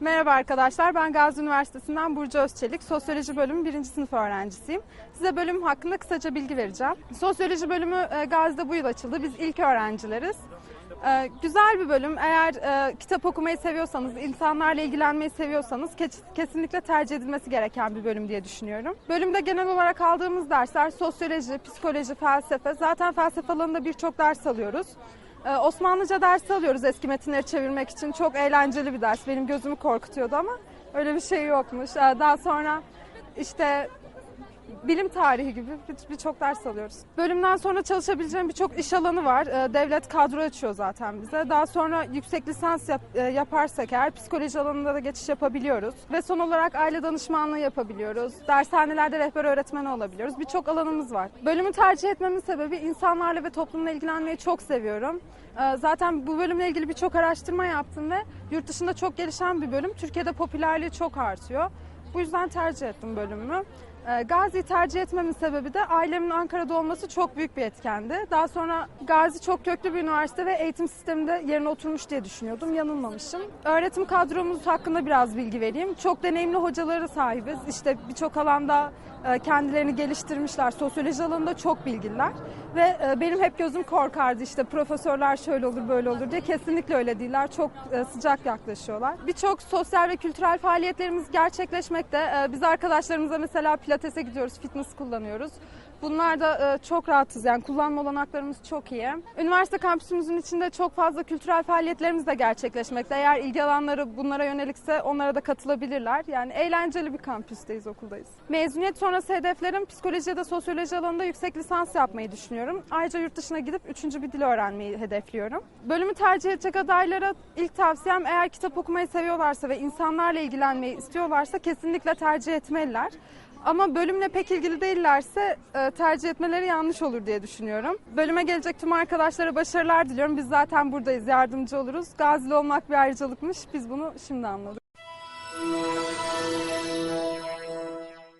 Merhaba arkadaşlar, ben Gazi Üniversitesi'nden Burcu Özçelik. Sosyoloji bölümü birinci sınıf öğrencisiyim. Size bölüm hakkında kısaca bilgi vereceğim. Sosyoloji bölümü e, Gazi'de bu yıl açıldı. Biz ilk öğrencileriz. E, Güzel bir bölüm. Eğer e, kitap okumayı seviyorsanız, insanlarla ilgilenmeyi seviyorsanız kes- kesinlikle tercih edilmesi gereken bir bölüm diye düşünüyorum. Bölümde genel olarak aldığımız dersler sosyoloji, psikoloji, felsefe. Zaten felsefe alanında birçok ders alıyoruz. Ee, Osmanlıca dersi alıyoruz eski metinleri çevirmek için. Çok eğlenceli bir ders. Benim gözümü korkutuyordu ama öyle bir şey yokmuş. Ee, Daha sonra işte bilim tarihi gibi bir- birçok ders alıyoruz. Bölümden sonra çalışabileceğim birçok iş alanı var. Ee, Devlet kadro açıyor zaten bize. Daha sonra yüksek lisans yap- e, yaparsak eğer psikoloji alanında da geçiş yapabiliyoruz. Ve son olarak aile danışmanlığı yapabiliyoruz. Dershanelerde rehber öğretmeni olabiliyoruz. Birçok alanımız var. Bölümü tercih etmemin sebebi insanlarla ve toplumla ilgilenmeyi çok seviyorum. Ee, Zaten bu bölümle ilgili birçok araştırma yaptım ve yurt dışında çok gelişen bir bölüm. Türkiye'de popülerliği çok artıyor. Bu yüzden tercih ettim bölümümü. Ee, Gazi'yi tercih etmemin sebebi de ailemin Ankara'da olması çok büyük bir etkendi. Daha sonra Gazi çok köklü bir üniversite ve eğitim sisteminde yerine oturmuş diye düşünüyordum. Yanılmamışım. Öğretim kadromuz hakkında biraz bilgi vereyim. Çok deneyimli hocalara sahibiz. İşte birçok alanda e, kendilerini geliştirmişler. Sosyoloji alanında çok bilgililer. Ve e, benim hep gözüm korkardı işte profesörler şöyle olur böyle olur diye. Kesinlikle öyle değiller. Çok e, sıcak yaklaşıyorlar. Birçok sosyal ve kültürel faaliyetlerimiz gerçekleşmekte. Biz arkadaşlarımıza mesela pilatese gidiyoruz, fitness kullanıyoruz. Bunlar da e, çok rahatız yani kullanma olanaklarımız çok iyi. Üniversite kampüsümüzün içinde çok fazla kültürel faaliyetlerimiz de gerçekleşmekte. Eğer ilgi alanları bunlara yönelikse onlara da katılabilirler. Yani eğlenceli bir kampüsteyiz, okuldayız. Mezuniyet sonrası hedeflerim psikoloji ya da sosyoloji alanında yüksek lisans yapmayı düşünüyorum. Ayrıca yurt dışına gidip üçüncü bir dil öğrenmeyi hedefliyorum. Bölümü tercih edecek adaylara ilk tavsiyem eğer kitap okumayı seviyorlarsa ve insanlarla ilgilenmeyi istiyorlarsa kesinlikle tercih etmeliler. Ama bölümle pek ilgili değillerse e, tercih etmeleri yanlış olur diye düşünüyorum. Bölüme gelecek tüm arkadaşlara başarılar diliyorum. Biz zaten buradayız, yardımcı oluruz. Gazili olmak bir ayrıcalıkmış. Biz bunu şimdi anladık.